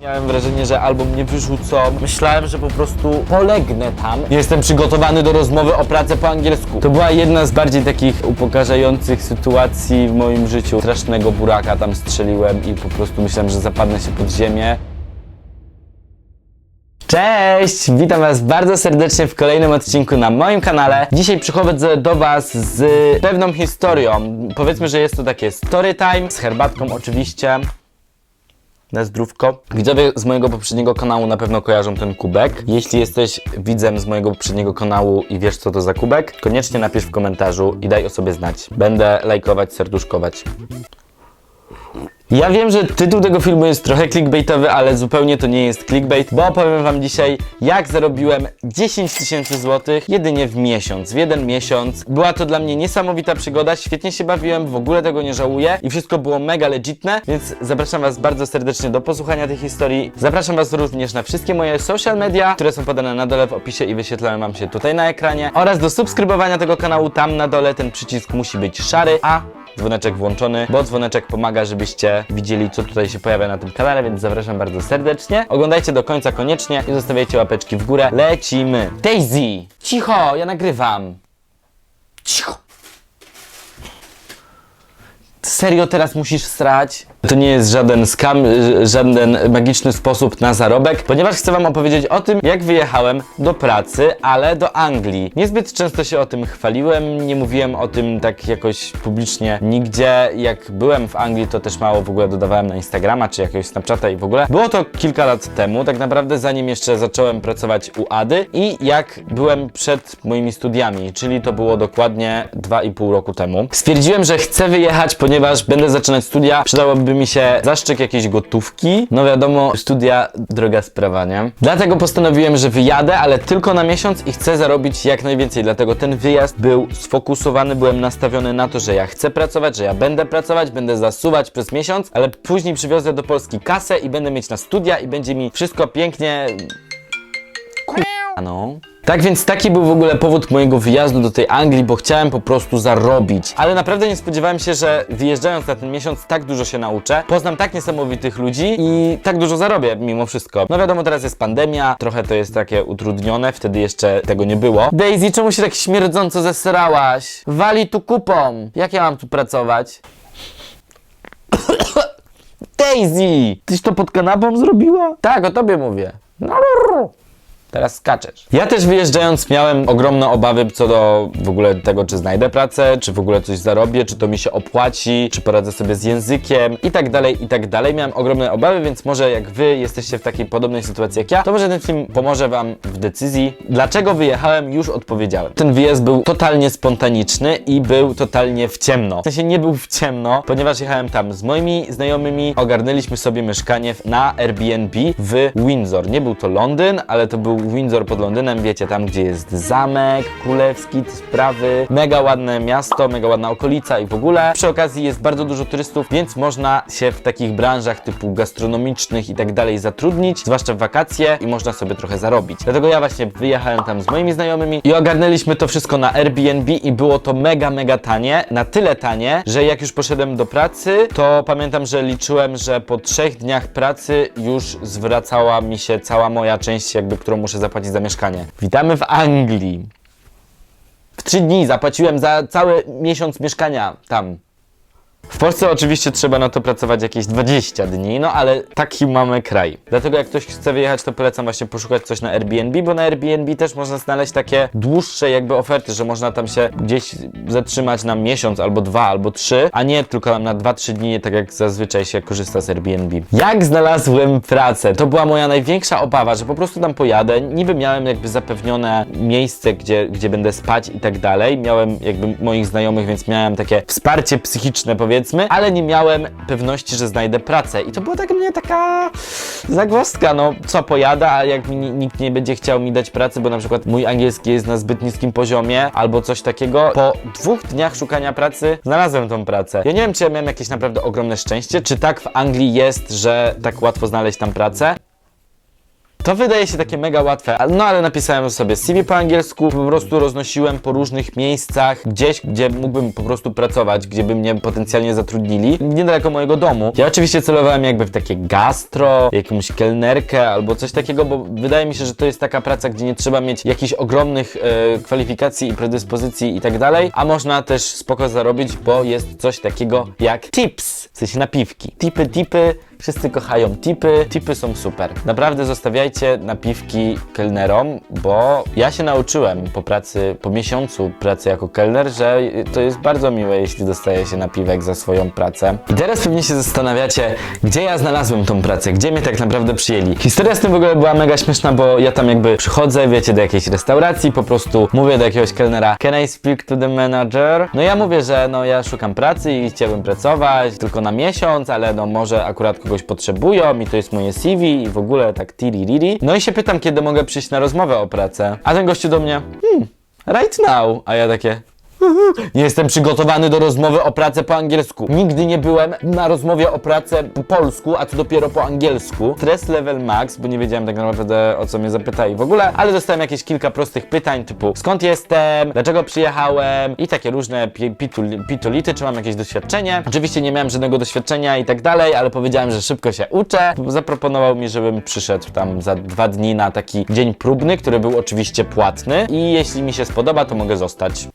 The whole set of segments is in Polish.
Miałem wrażenie, że albo mnie wyrzucą. Myślałem, że po prostu polegnę tam. Jestem przygotowany do rozmowy o pracę po angielsku. To była jedna z bardziej takich upokarzających sytuacji w moim życiu. Strasznego buraka tam strzeliłem i po prostu myślałem, że zapadnę się pod ziemię. Cześć! Witam Was bardzo serdecznie w kolejnym odcinku na moim kanale. Dzisiaj przychodzę do Was z pewną historią. Powiedzmy, że jest to takie story time z herbatką oczywiście. Na zdrówko. Widzowie z mojego poprzedniego kanału na pewno kojarzą ten kubek. Jeśli jesteś widzem z mojego poprzedniego kanału i wiesz co to za kubek, koniecznie napisz w komentarzu i daj o sobie znać. Będę lajkować, serduszkować. Ja wiem, że tytuł tego filmu jest trochę clickbaitowy, ale zupełnie to nie jest clickbait, bo opowiem wam dzisiaj, jak zarobiłem 10 tysięcy złotych jedynie w miesiąc, w jeden miesiąc. Była to dla mnie niesamowita przygoda, świetnie się bawiłem, w ogóle tego nie żałuję i wszystko było mega legitne, więc zapraszam was bardzo serdecznie do posłuchania tej historii. Zapraszam was również na wszystkie moje social media, które są podane na dole w opisie i wyświetlają wam się tutaj na ekranie oraz do subskrybowania tego kanału tam na dole ten przycisk musi być szary, a dzwoneczek włączony, bo dzwoneczek pomaga, żebyście widzieli, co tutaj się pojawia na tym kanale, więc zapraszam bardzo serdecznie. Oglądajcie do końca koniecznie i zostawiajcie łapeczki w górę. Lecimy! Daisy! Cicho, ja nagrywam. Cicho. Serio teraz musisz strać? To nie jest żaden skam, żaden magiczny sposób na zarobek, ponieważ chcę Wam opowiedzieć o tym, jak wyjechałem do pracy, ale do Anglii. Niezbyt często się o tym chwaliłem, nie mówiłem o tym tak jakoś publicznie nigdzie. Jak byłem w Anglii, to też mało w ogóle dodawałem na Instagrama czy jakiegoś Snapchata i w ogóle. Było to kilka lat temu, tak naprawdę zanim jeszcze zacząłem pracować u Ady i jak byłem przed moimi studiami, czyli to było dokładnie 2,5 roku temu. Stwierdziłem, że chcę wyjechać, ponieważ będę zaczynać studia, przydałoby mi się zaszczyk jakiejś gotówki. No wiadomo, studia droga sprawa, nie? Dlatego postanowiłem, że wyjadę, ale tylko na miesiąc i chcę zarobić jak najwięcej. Dlatego ten wyjazd był sfokusowany, byłem nastawiony na to, że ja chcę pracować, że ja będę pracować, będę zasuwać przez miesiąc, ale później przywiozę do Polski kasę i będę mieć na studia i będzie mi wszystko pięknie no. Tak więc taki był w ogóle powód mojego wyjazdu do tej Anglii, bo chciałem po prostu zarobić. Ale naprawdę nie spodziewałem się, że wyjeżdżając na ten miesiąc tak dużo się nauczę, poznam tak niesamowitych ludzi i tak dużo zarobię mimo wszystko. No wiadomo, teraz jest pandemia, trochę to jest takie utrudnione, wtedy jeszcze tego nie było. Daisy, czemu się tak śmierdząco zesrałaś? Wali tu kupą. Jak ja mam tu pracować? Daisy! Tyś to pod kanapą zrobiła? Tak, o tobie mówię. No, Teraz skaczesz. Ja też wyjeżdżając miałem ogromne obawy co do w ogóle tego, czy znajdę pracę, czy w ogóle coś zarobię, czy to mi się opłaci, czy poradzę sobie z językiem i tak dalej, i tak dalej. Miałem ogromne obawy, więc może jak wy jesteście w takiej podobnej sytuacji jak ja, to może ten film pomoże wam w decyzji. Dlaczego wyjechałem, już odpowiedziałem. Ten wyjazd był totalnie spontaniczny i był totalnie w ciemno. W sensie nie był w ciemno, ponieważ jechałem tam z moimi znajomymi, ogarnęliśmy sobie mieszkanie na Airbnb w Windsor. Nie był to Londyn, ale to był Windsor pod Londynem, wiecie, tam gdzie jest zamek królewski, sprawy. Mega ładne miasto, mega ładna okolica i w ogóle. Przy okazji jest bardzo dużo turystów, więc można się w takich branżach typu gastronomicznych i tak dalej zatrudnić, zwłaszcza w wakacje i można sobie trochę zarobić. Dlatego ja właśnie wyjechałem tam z moimi znajomymi i ogarnęliśmy to wszystko na Airbnb i było to mega, mega tanie. Na tyle tanie, że jak już poszedłem do pracy, to pamiętam, że liczyłem, że po trzech dniach pracy już zwracała mi się cała moja część, jakby którą muszę zapłacić za mieszkanie. Witamy w Anglii. W trzy dni zapłaciłem za cały miesiąc mieszkania tam. W Polsce oczywiście trzeba na to pracować jakieś 20 dni, no ale taki mamy kraj. Dlatego jak ktoś chce wyjechać, to polecam właśnie poszukać coś na Airbnb, bo na Airbnb też można znaleźć takie dłuższe jakby oferty, że można tam się gdzieś zatrzymać na miesiąc, albo dwa, albo trzy, a nie tylko na 2-3 dni, tak jak zazwyczaj się korzysta z Airbnb. Jak znalazłem pracę? To była moja największa obawa, że po prostu tam pojadę, niby miałem jakby zapewnione miejsce, gdzie, gdzie będę spać i tak dalej, miałem jakby moich znajomych, więc miałem takie wsparcie psychiczne powiedzmy, ale nie miałem pewności, że znajdę pracę. I to była tak mnie taka zagwozdka, no co pojada, a jak mi ni- nikt nie będzie chciał mi dać pracy, bo na przykład mój angielski jest na zbyt niskim poziomie, albo coś takiego. Po dwóch dniach szukania pracy znalazłem tą pracę. Ja nie wiem, czy ja miałem jakieś naprawdę ogromne szczęście, czy tak w Anglii jest, że tak łatwo znaleźć tam pracę. To wydaje się takie mega łatwe, no ale napisałem sobie CV po angielsku, po prostu roznosiłem po różnych miejscach, gdzieś, gdzie mógłbym po prostu pracować, gdzie by mnie potencjalnie zatrudnili, niedaleko mojego domu. Ja oczywiście celowałem jakby w takie gastro, jakąś kelnerkę albo coś takiego, bo wydaje mi się, że to jest taka praca, gdzie nie trzeba mieć jakichś ogromnych e, kwalifikacji i predyspozycji i tak dalej, a można też spoko zarobić, bo jest coś takiego jak tips, w sensie napiwki. Tipy, tipy, Wszyscy kochają tipy, tipy są super. Naprawdę zostawiajcie napiwki kelnerom, bo ja się nauczyłem po pracy, po miesiącu pracy jako kelner, że to jest bardzo miłe, jeśli dostaje się napiwek za swoją pracę. I teraz pewnie się zastanawiacie, gdzie ja znalazłem tą pracę, gdzie mnie tak naprawdę przyjęli. Historia z tym w ogóle była mega śmieszna, bo ja tam jakby przychodzę, wiecie, do jakiejś restauracji, po prostu mówię do jakiegoś kelnera, can I speak to the manager? No ja mówię, że no ja szukam pracy i chciałbym pracować tylko na miesiąc, ale no może akurat kogoś potrzebują i to jest moje CV i w ogóle tak No i się pytam, kiedy mogę przyjść na rozmowę o pracę. A ten gościu do mnie, hmm, right now. A ja takie, nie jestem przygotowany do rozmowy o pracę po angielsku. Nigdy nie byłem na rozmowie o pracę po polsku, a co dopiero po angielsku. Stress level max, bo nie wiedziałem tak naprawdę o co mnie zapytali w ogóle, ale dostałem jakieś kilka prostych pytań typu skąd jestem, dlaczego przyjechałem i takie różne pi- pitul- pitulity, czy mam jakieś doświadczenie. Oczywiście nie miałem żadnego doświadczenia i tak dalej, ale powiedziałem, że szybko się uczę. Zaproponował mi, żebym przyszedł tam za dwa dni na taki dzień próbny, który był oczywiście płatny i jeśli mi się spodoba, to mogę zostać.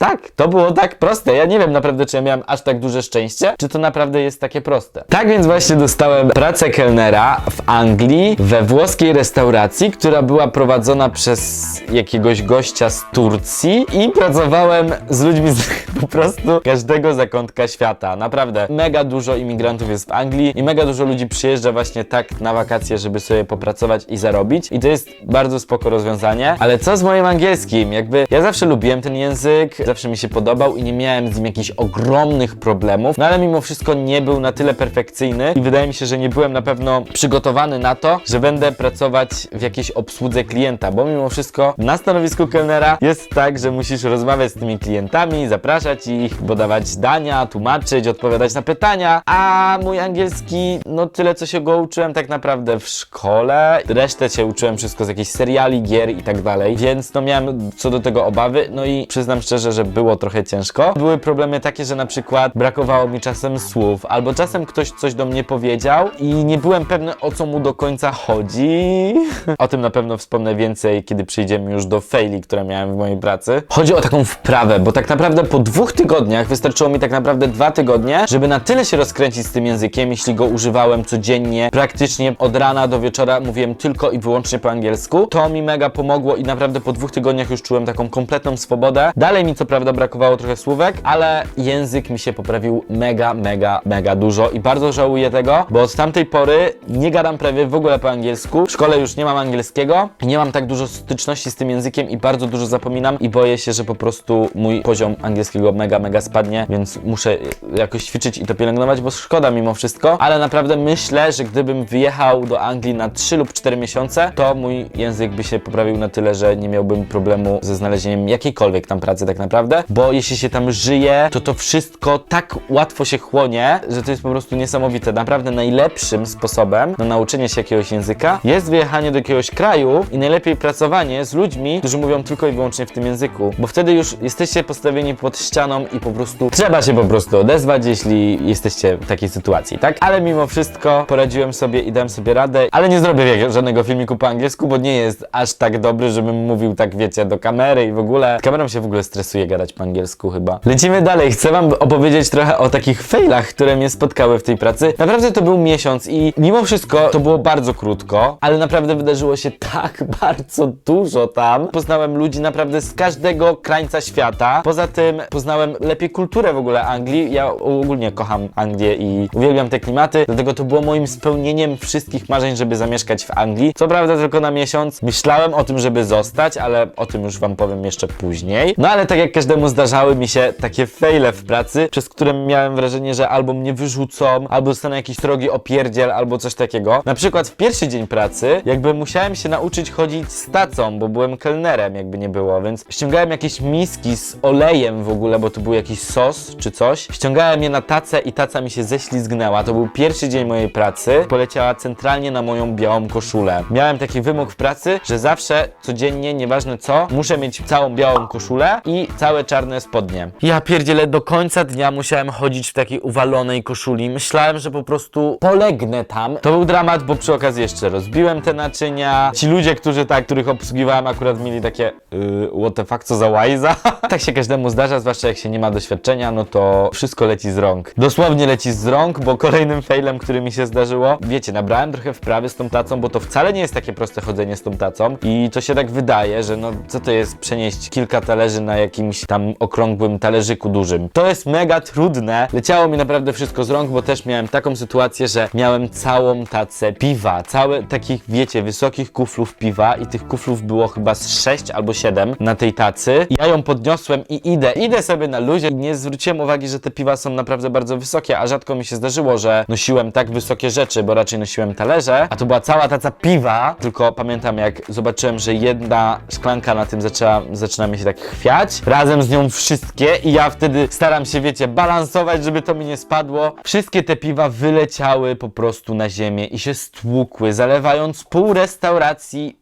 Tak, to było tak proste. Ja nie wiem naprawdę, czy ja miałem aż tak duże szczęście, czy to naprawdę jest takie proste. Tak więc właśnie dostałem pracę kelnera w Anglii, we włoskiej restauracji, która była prowadzona przez jakiegoś gościa z Turcji i pracowałem z ludźmi z po prostu każdego zakątka świata. Naprawdę, mega dużo imigrantów jest w Anglii i mega dużo ludzi przyjeżdża właśnie tak na wakacje, żeby sobie popracować i zarobić. I to jest bardzo spoko rozwiązanie. Ale co z moim angielskim? Jakby ja zawsze lubiłem ten język, zawsze mi się podobał i nie miałem z nim jakichś ogromnych problemów, no ale mimo wszystko nie był na tyle perfekcyjny i wydaje mi się, że nie byłem na pewno przygotowany na to, że będę pracować w jakiejś obsłudze klienta, bo mimo wszystko na stanowisku kelnera jest tak, że musisz rozmawiać z tymi klientami, zapraszać ich, podawać dania, tłumaczyć, odpowiadać na pytania, a mój angielski, no tyle co się go uczyłem tak naprawdę w szkole, resztę się uczyłem wszystko z jakichś seriali, gier i tak dalej, więc no miałem co do tego obawy, no i przyznam szczerze, że było trochę ciężko. Były problemy takie, że na przykład brakowało mi czasem słów, albo czasem ktoś coś do mnie powiedział i nie byłem pewny o co mu do końca chodzi. O tym na pewno wspomnę więcej, kiedy przyjdziemy już do faili, które miałem w mojej pracy. Chodzi o taką wprawę, bo tak naprawdę po dwóch tygodniach wystarczyło mi tak naprawdę dwa tygodnie, żeby na tyle się rozkręcić z tym językiem, jeśli go używałem codziennie, praktycznie od rana do wieczora mówiłem tylko i wyłącznie po angielsku. To mi mega pomogło i naprawdę po dwóch tygodniach już czułem taką kompletną swobodę. Dalej mi co prawda brakowało trochę słówek, ale język mi się poprawił mega, mega, mega dużo i bardzo żałuję tego, bo od tamtej pory nie gadam prawie w ogóle po angielsku. W szkole już nie mam angielskiego, nie mam tak dużo styczności z tym językiem i bardzo dużo zapominam i boję się, że po prostu mój poziom angielskiego mega, mega spadnie, więc muszę jakoś ćwiczyć i to pielęgnować, bo szkoda mimo wszystko, ale naprawdę myślę, że gdybym wyjechał do Anglii na 3 lub 4 miesiące, to mój język by się poprawił na tyle, że nie miałbym problemu ze znalezieniem jakiejkolwiek tam pracy tak naprawdę, bo jeśli się tam żyje, to to wszystko tak łatwo się chłonie, że to jest po prostu niesamowite. Naprawdę najlepszym sposobem na nauczenie się jakiegoś języka jest wyjechanie do jakiegoś kraju i najlepiej pracowanie z ludźmi, którzy mówią tylko i wyłącznie w tym języku, bo wtedy już jesteście postawieni pod ścianą i po prostu trzeba się po prostu odezwać, jeśli jesteście w takiej sytuacji, tak? Ale mimo wszystko poradziłem sobie i dałem sobie radę, ale nie zrobię żadnego filmiku po angielsku, bo nie jest aż tak dobry, żebym mówił tak, wiecie, do kamery i w ogóle. Kamerą się w ogóle stresuje gadać po angielsku chyba. Lecimy dalej. Chcę wam opowiedzieć trochę o takich failach, które mnie spotkały w tej pracy. Naprawdę to był miesiąc i mimo wszystko to było bardzo krótko, ale naprawdę wydarzyło się tak bardzo dużo tam. Poznałem ludzi naprawdę z każdego krańca świata. Poza tym poznałem lepiej kulturę w ogóle Anglii. Ja ogólnie kocham Anglię i uwielbiam te klimaty, dlatego to było moim spełnieniem wszystkich marzeń, żeby zamieszkać w Anglii. Co prawda tylko na miesiąc. Myślałem o tym, żeby zostać, ale o tym już wam powiem jeszcze później. No ale tak jak każdemu zdarzały mi się takie faile w pracy, przez które miałem wrażenie, że albo mnie wyrzucą, albo dostanę jakiś srogi opierdziel, albo coś takiego. Na przykład w pierwszy dzień pracy, jakby musiałem się nauczyć chodzić z tacą, bo byłem kelnerem, jakby nie było, więc ściągałem jakieś miski z olejem w ogóle, bo to był jakiś sos czy coś. Ściągałem je na tacę i taca mi się ześlizgnęła. To był pierwszy dzień mojej pracy. Poleciała centralnie na moją białą koszulę. Miałem taki wymóg w pracy, że zawsze, codziennie, nieważne co, muszę mieć całą białą koszulę i całe czarne spodnie. Ja pierdzielę, do końca dnia musiałem chodzić w takiej uwalonej koszuli. Myślałem, że po prostu polegnę tam. To był dramat, bo przy okazji jeszcze rozbiłem te naczynia. Ci ludzie, którzy tak, których obsługiwałem, akurat mieli takie yy, what the fuck, co za łajza. tak się każdemu zdarza, zwłaszcza jak się nie ma doświadczenia, no to wszystko leci z rąk. Dosłownie leci z rąk, bo kolejnym failem, który mi się zdarzyło, wiecie, nabrałem trochę wprawy z tą tacą, bo to wcale nie jest takie proste chodzenie z tą tacą i to się tak wydaje, że no co to jest przenieść kilka talerzy na jakimś tam okrągłym talerzyku dużym. To jest mega trudne. Leciało mi naprawdę wszystko z rąk, bo też miałem taką sytuację, że miałem całą tacę piwa, całe takich, wiecie, wysokich kuflów piwa i tych kuflów było chyba z 6 albo 7 na tej tacy. Ja ją podniosłem i idę, idę sobie na luzie i nie zwróciłem uwagi, że te piwa są naprawdę bardzo wysokie, a rzadko mi się zdarzyło, że nosiłem tak wysokie rzeczy, bo raczej nosiłem talerze, a to była cała taca piwa, tylko pamiętam jak zobaczyłem, że jedna szklanka na tym zaczęła, zaczyna mi się tak chwiać, razem z nią wszystkie i ja wtedy staram się, wiecie, balansować, żeby to mi nie spadło. Wszystkie te piwa wyleciały po prostu na ziemię i się stłukły, zalewając pół restauracji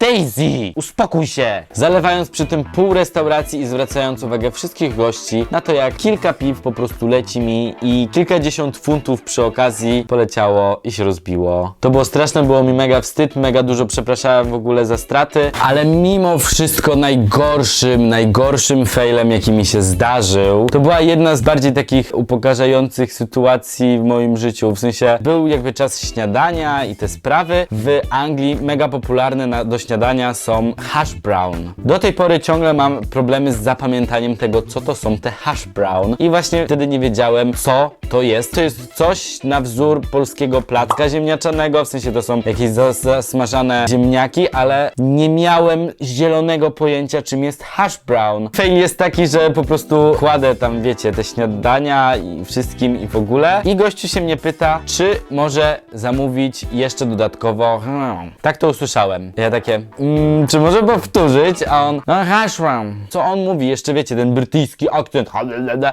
Daisy! Uspokój się! Zalewając przy tym pół restauracji i zwracając uwagę wszystkich gości na to, jak kilka piw po prostu leci mi i kilkadziesiąt funtów przy okazji poleciało i się rozbiło. To było straszne, było mi mega wstyd, mega dużo przepraszałem w ogóle za straty, ale mimo wszystko najgorszym, najgorszym failem, jaki mi się zdarzył, to była jedna z bardziej takich upokarzających sytuacji w moim życiu. W sensie był jakby czas śniadania i te sprawy. W Anglii mega popularne na, do śniadania są hash brown. Do tej pory ciągle mam problemy z zapamiętaniem tego, co to są te hash brown. I właśnie wtedy nie wiedziałem, co to jest. To jest coś na wzór polskiego placka ziemniaczanego, w sensie to są jakieś zas- zasmażane ziemniaki, ale nie miałem zielonego pojęcia, czym jest hash brown. Fail jest taki, że po prostu kładę tam, wiecie, te śniadania i wszystkim i w ogóle. I gościu się mnie pyta, czy może zamówić jeszcze dodatkowo. Hmm. Tak to usłyszałem. Ja takie, mm, czy może powtórzyć? A on, no hash brown. Co on mówi? Jeszcze wiecie, ten brytyjski akcent.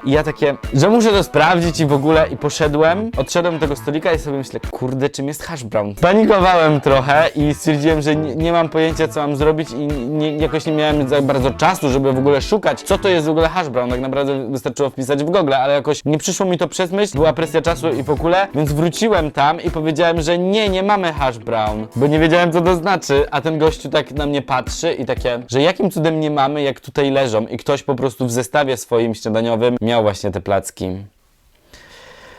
I ja takie, że muszę to sprawdzić i w ogóle. I poszedłem, odszedłem do tego stolika i sobie myślę, kurde, czym jest hash brown? Panikowałem trochę i stwierdziłem, że nie, nie mam pojęcia, co mam zrobić i nie, jakoś nie miałem za bardzo czasu, żeby w ogóle szukać, co to jest w ogóle hash brown. Tak naprawdę wystarczyło wpisać w Google, ale jakoś nie przyszło mi to przez myśl, była presja czasu i w ogóle, więc wróciłem tam i powiedziałem, że nie, nie mamy hash brown, bo nie wiedziałem, co to znaczy, a ten gościu tak na mnie patrzy i takie, że jakim cudem nie mamy, jak tutaj leżą i ktoś po prostu w zestawie swoim śniadaniowym miał właśnie te placki.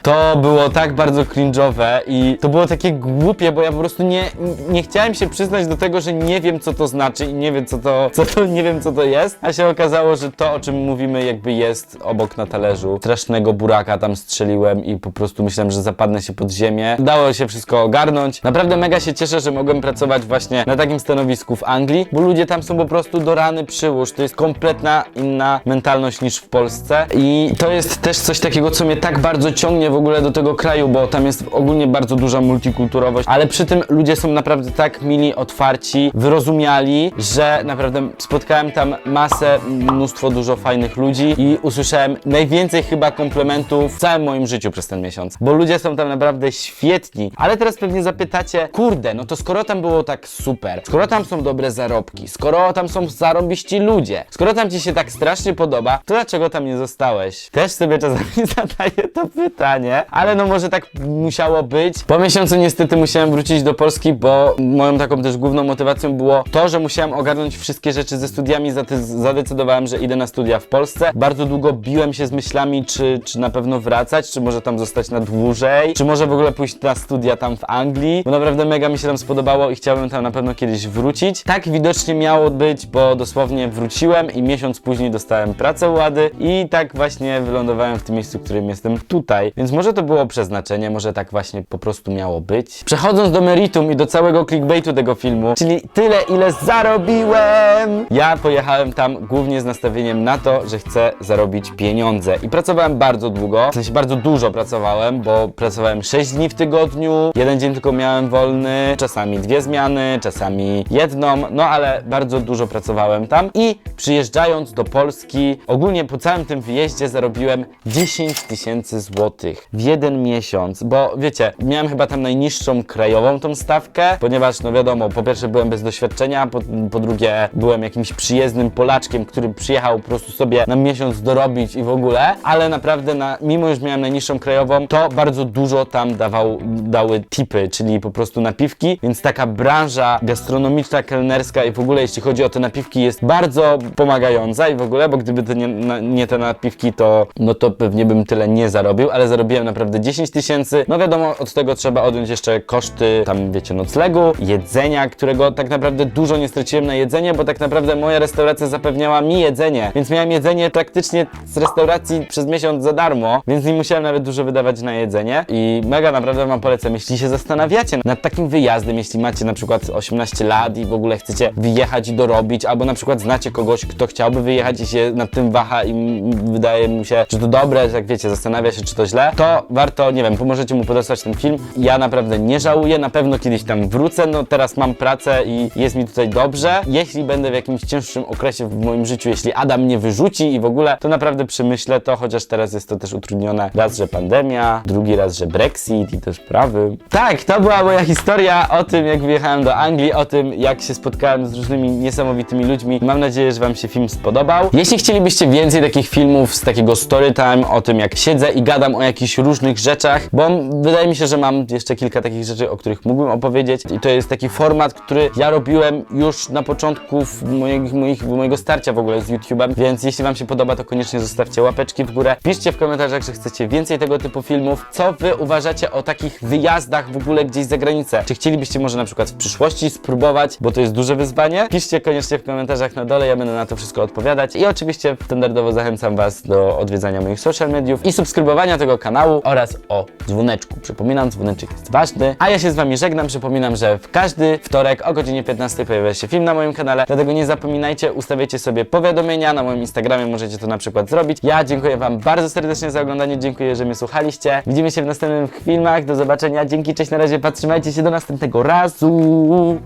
To było tak bardzo cringe'owe i to było takie głupie, bo ja po prostu nie, nie chciałem się przyznać do tego, że nie wiem co to znaczy i nie wiem co to, co to, nie wiem co to jest, a się okazało, że to o czym mówimy jakby jest obok na talerzu. Strasznego buraka tam strzeliłem i po prostu myślałem, że zapadnę się pod ziemię. Dało się wszystko ogarnąć. Naprawdę mega się cieszę, że mogłem pracować właśnie na takim stanowisku w Anglii, bo ludzie tam są po prostu do rany przyłóż. To jest kompletna inna mentalność niż w Polsce i to jest też coś takiego, co mnie tak bardzo ciągnie w ogóle do tego kraju, bo tam jest ogólnie bardzo duża multikulturowość, ale przy tym ludzie są naprawdę tak mili, otwarci, wyrozumiali, że naprawdę spotkałem tam masę, mnóstwo dużo fajnych ludzi i usłyszałem najwięcej chyba komplementów w całym moim życiu przez ten miesiąc, bo ludzie są tam naprawdę świetni. Ale teraz pewnie zapytacie, kurde, no to skoro tam było tak super, skoro tam są dobre zarobki, skoro tam są zarobiści ludzie, skoro tam ci się tak strasznie podoba, to dlaczego tam nie zostałeś? Też sobie czasami zadaję to pytanie, ale no może tak musiało być. Po miesiącu niestety musiałem wrócić do Polski, bo moją taką też główną motywacją było to, że musiałem ogarnąć wszystkie rzeczy ze studiami, zadecydowałem, że idę na studia w Polsce. Bardzo długo biłem się z myślami, czy, czy na pewno wracać, czy może tam zostać na dłużej, czy może w ogóle pójść na studia tam w Anglii, bo naprawdę mega mi się tam spodobało i chciałbym tam na pewno kiedyś wrócić. Tak widocznie miało być, bo dosłownie wróciłem i miesiąc później dostałem pracę Łady i tak właśnie wylądowałem w tym miejscu, w którym jestem tutaj. Więc Więc może to było przeznaczenie, może tak właśnie po prostu miało być. Przechodząc do meritum i do całego clickbaitu tego filmu, czyli tyle, ile zarobiłem. Ja pojechałem tam głównie z nastawieniem na to, że chcę zarobić pieniądze. I pracowałem bardzo długo, w sensie bardzo dużo pracowałem, bo pracowałem 6 dni w tygodniu, jeden dzień tylko miałem wolny, czasami dwie zmiany, czasami jedną, no ale bardzo dużo pracowałem tam i przyjeżdżając do Polski, ogólnie po całym tym wyjeździe zarobiłem 10 tysięcy złotych w jeden miesiąc, bo wiecie, miałem chyba tam najniższą krajową tą stawkę, ponieważ no wiadomo, po pierwsze byłem bez doświadczenia, po, po drugie byłem jakimś przyjezdnym Polaczkiem, który przyjechał po prostu sobie na miesiąc dorobić i w ogóle, ale naprawdę na, mimo już miałem najniższą krajową, to bardzo dużo tam dawał, dały tipy, czyli po prostu napiwki, więc taka branża gastronomiczna, kelnerska i w ogóle jeśli chodzi o te napiwki jest bardzo pomagająca i w ogóle, bo gdyby to nie, na, nie te napiwki, to no to pewnie bym tyle nie zarobił, ale zarobiłem naprawdę 10 tysięcy. No wiadomo, od tego trzeba odjąć jeszcze koszty tam, wiecie, noclegu, jedzenia, którego tak naprawdę dużo nie straciłem na jedzenie, bo tak naprawdę moja restauracja zapewniała mi jedzenie, więc miałem jedzenie praktycznie z restauracji przez miesiąc za darmo, więc nie musiałem nawet dużo wydawać na jedzenie i mega naprawdę wam polecam, jeśli się zastanawiacie nad takim wyjazdem, jeśli macie na przykład 18 lat i w ogóle chcecie wyjechać i dorobić, albo na przykład znacie kogoś, kto chciałby wyjechać i się nad tym waha i wydaje mu się, czy to dobre, jak wiecie, zastanawia się, czy to źle, to warto, nie wiem, pomożecie mu podesłać ten film. Ja naprawdę nie żałuję, na pewno kiedyś tam wrócę, no teraz mam pracę i jest mi tutaj dobrze. Jeśli będę w jakimś cięższym okresie w moim życiu, jeśli Adam mnie wyrzuci i w ogóle, to naprawdę przemyślę to, chociaż teraz jest to też utrudnione. Raz, że pandemia, drugi raz, że Brexit i te sprawy. Tak, to była moja historia o tym, jak wyjechałem do Anglii, o tym, jak się spotkałem z różnymi niesamowitymi ludźmi. Mam nadzieję, że Wam się film spodobał. Jeśli chcielibyście więcej takich filmów z takiego story time, o tym, jak siedzę i gadam o jakichś różnych rzeczach, bo wydaje mi się, że mam jeszcze kilka takich rzeczy, o których mógłbym opowiedzieć. I to jest taki format, który ja robiłem już na początku moich, moich, mojego starcia w ogóle z YouTube'em, więc jeśli Wam się podoba, to koniecznie zostawcie łapeczki w górę. Piszcie w komentarzach, że chcecie więcej tego typu filmów. Co Wy uważacie o takich wyjazdach w ogóle gdzieś za granicę? Czy chcielibyście może na przykład w przyszłości spróbować, bo to jest duże wyzwanie? Piszcie koniecznie w komentarzach na dole, ja będę na to wszystko odpowiadać. I oczywiście standardowo zachęcam Was do odwiedzania moich social mediów i subskrybowania tego kanału oraz o dzwoneczku. Przypominam, dzwoneczek jest ważny. A ja się z Wami żegnam. Przypominam, że w każdy wtorek o godzinie 15 pojawia się film na moim kanale, dlatego nie zapominajcie, ustawiajcie sobie powiadomienia na moim Instagramie, możecie to na przykład zrobić. Ja dziękuję Wam bardzo serdecznie za oglądanie, dziękuję, że mnie słuchaliście. Widzimy się w następnych filmach, do zobaczenia, dzięki, cześć, na razie, patrzymajcie się do następnego razu.